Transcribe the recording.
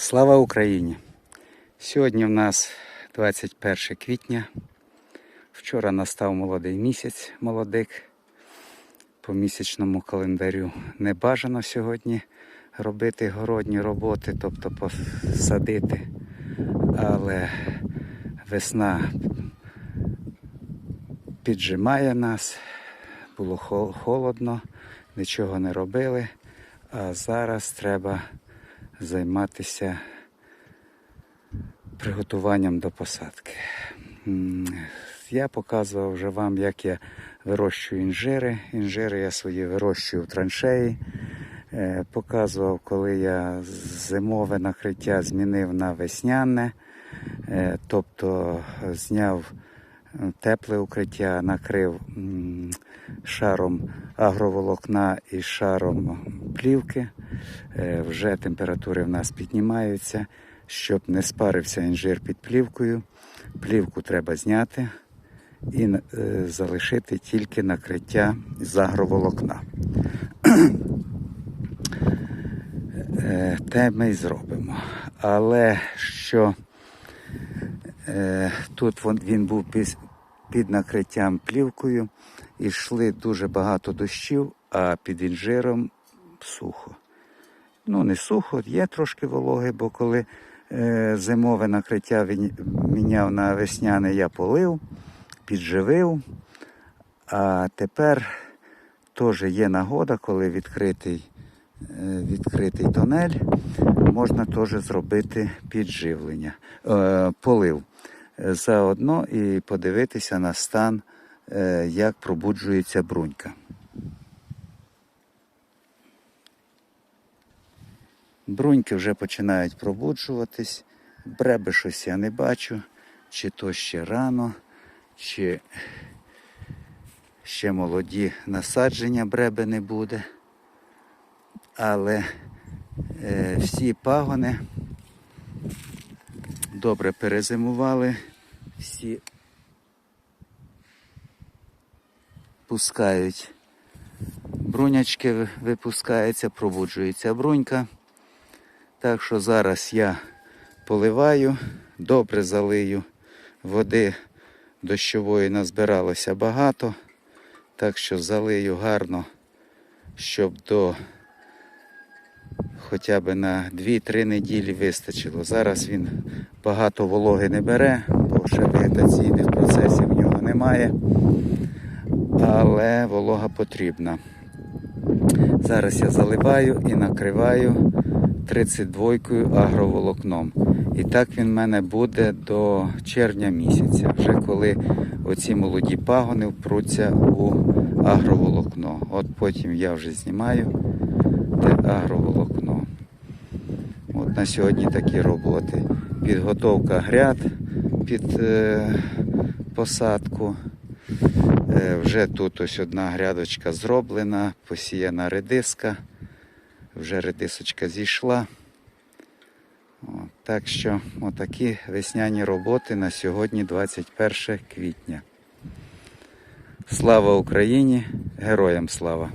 Слава Україні! Сьогодні в нас 21 квітня. Вчора настав молодий місяць, молодик. По місячному календарю не бажано сьогодні робити городні роботи, тобто посадити. Але весна піджимає нас, було холодно, нічого не робили. А зараз треба займатися приготуванням до посадки. Я показував вже вам, як я вирощую інжири. Інжири я свої вирощую в траншеї. Е, Показував, коли я зимове накриття змінив на весняне, Е, тобто зняв е, тепле укриття, накрив шаром агроволокна і шаром плівки. Е, Вже температури в нас піднімаються, щоб не спарився інжир під плівкою. Плівку треба зняти і е, залишити тільки накриття з агроволокна. Е, Те ми й зробимо. Але що тут він був під накриттям плівкою, і йшли дуже багато дощів, а під інжиром сухо. Ну, не сухо, є трошки вологи, бо коли е, зимове накриття міняв на весняне, я полив, підживив. А тепер теж є нагода, коли відкритий, е, відкритий тонель, можна теж зробити підживлення, е, полив. Заодно і подивитися на стан, е, як пробуджується брунька. Бруньки вже починають пробуджуватись. Бреби щось я не бачу, чи то ще рано, чи ще молоді насадження бреби не буде. Але е, всі пагони добре перезимували, всі пускають брунячки, ви- випускаються, пробуджується брунька. Так що зараз я поливаю, добре залию. Води дощової назбиралося багато. Так що залию гарно, щоб до хоча б на 2-3 неділі вистачило. Зараз він багато вологи не бере, бо ще вегетаційних процесів в нього немає. Але волога потрібна. Зараз я заливаю і накриваю 32-кою агроволокном. І так він в мене буде до червня місяця, вже коли оці молоді пагони впруться у агроволокно. От потім я вже знімаю те агроволокно. От на сьогодні такі роботи. Підготовка гряд під е, посадку. Е, вже тут ось одна грядочка зроблена, посіяна редиска. Вже редисочка зійшла. От, так що отакі весняні роботи на сьогодні 21 квітня. Слава Україні! Героям слава!